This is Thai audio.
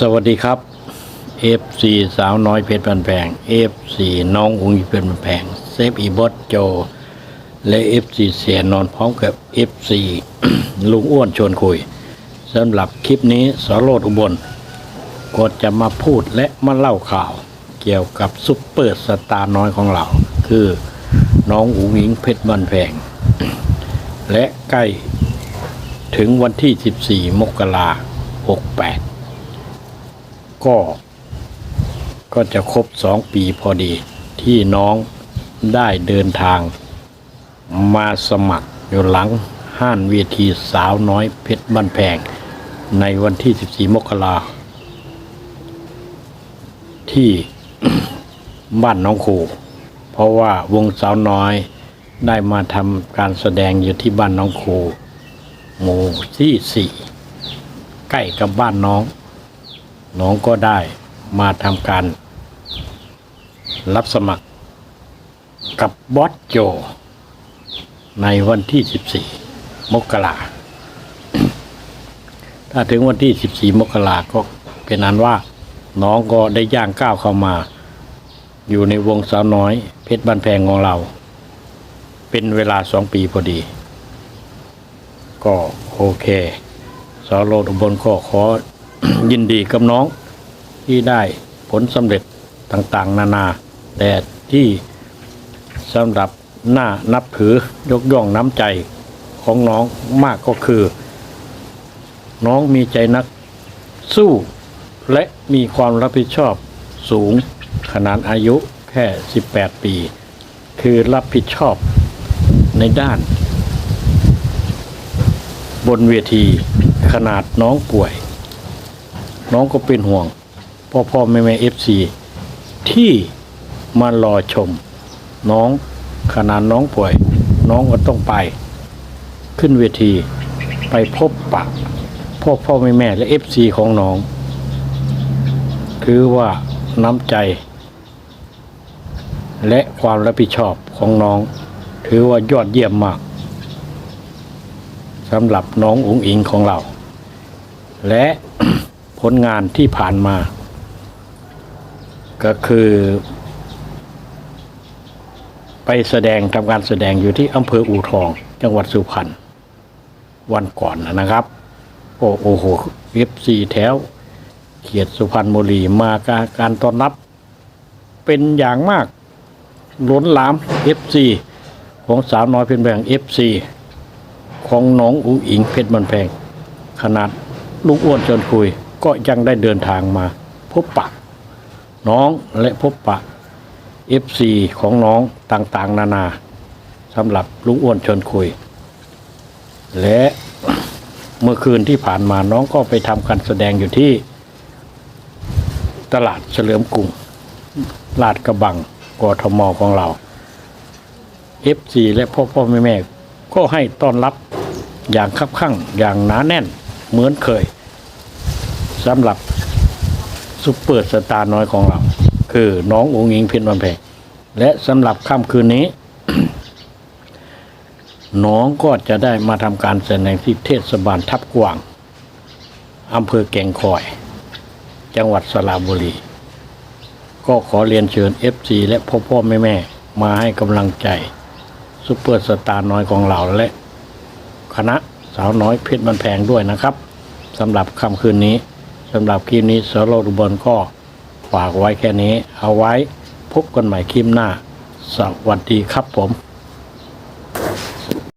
สวัสดีครับ F4 สาวน้อยเพชรบันแพง F4 น้องอุ้งอิงเพชรบันแพงเซฟอีบอสโจ และ F4 เสียนอนพร้อมกับ F4 ลุงอ้วนชวนคุยสำหรับคลิปนี้สโรดอุบล ก็จะมาพูดและมาเล่าข่าว เกี่ยวกับซุปเปอร์สตาร์น้อยของเรา คือน้องอุ๋งอิงเพชรบันแพง และใกล้ถึงวันที่ 14 มกราคม68 ก็ ก็จะครบสองปีพอดีที่น้องได้เดินทาง มาสมัครอยู่หลังห้านเวทีสาวน้อยเพชรบ้านแพง ในวันที่ 14 มกราที่บ้านน้องครูเพราะว่าวงสาวน้อยได้มาทำการแสดงอยู่ที่บ้านน้องครูหมู่ที่สี่ใกล้กับบ้านน้อง น้องก็ได้มาทำการ รับสมัครกับบอสโจ ในวันที่ 14 มกราถ้าถึงวันที่ 14 มกราก็เป็นอันว่า น้องก็ได้ย่างก้าวเข้ามา อยู่ในวงสาวน้อย เพชรบ้านแพงของเรา เป็นเวลาสองปีพอดี ก็โอเคสาวโรดอุบลก็ขอ ยินดีกับน้องที่ได้ผลสำเร็จต่างๆ นานา แต่ที่สำหรับหน้านับถือยกย่องน้ำใจของน้องมากก็คือ น้องมีใจนักสู้และมีความรับผิดชอบสูงขนาดอายุแค่ 18 ปี คือรับผิดชอบในด้าน บนเวทีขนาดน้องป่วย น้องก็เป็นห่วง พ่อพ่อแม่แม่เอฟซีที่มารอชม น้องขนาดน้องป่วย น้องก็ต้องไป ขึ้นเวทีไปพบปะ พ่อพ่อแม่แม่และเอฟซีของน้อง คือว่าน้ำใจ และความรับผิดชอบของน้อง ถือว่ายอดเยี่ยมมากสำหรับน้องอุ๋งอิงของเรา และ ผลงานที่ผ่านมา ก็คือ ไปแสดงทำการแสดงอยู่ที่อำเภออู่ทอง จังหวัดสุพรรณวันก่อนนะครับ โอ้โอ้โหเอฟซีแถว เขียดสุพรรณบุรีมาการการต้อนรับ เป็นอย่างมากล้นหลามเอฟซีของสาวน้อยเพียนแบงเอฟซีของน้องอุ๋งอิงเพชรมันแพง ขนาดลูกอ้วนจนคุย ก็ยังได้เดินทางมา พบปะ น้องและพบปะ FC ของน้องต่างๆ นานาสำหรับลุงอ้วนชวนคุย และเมื่อคืนที่ผ่านมาน้องก็ไปทำการแสดงอยู่ที่ ตลาดเฉลิมกรุงลาดกระบังกทมของเรา FC และพ่อพ่อแม่แม่ก็ให้ต้อนรับอย่างคับข้างอย่างหนาแน่นเหมือนเคย สำหรับซุปเปอร์สตาร์น้อยของเรา คือน้ององค์อิงเพ็ญวันแพงและสำหรับค่ำคืนนี้ น้องก็จะได้มาทำการแสดงที่เทศบาลทับกวางอำเภอแก่งคอย จังหวัดสระบุรี ก็ขอเรียนเชิญ FC และพ่อพ่อแม่แม่มาให้กำลังใจซุปเปอร์สตาร์น้อยของเราและ คณะสาวน้อยเพชรบันแพงด้วยนะครับสำหรับค่ำคืนนี้ สำหรับคลิปนี้สโลดุบลก็ฝากไว้แค่นี้ เอาไว้พบกันใหม่คลิปหน้า สวัสดีครับผม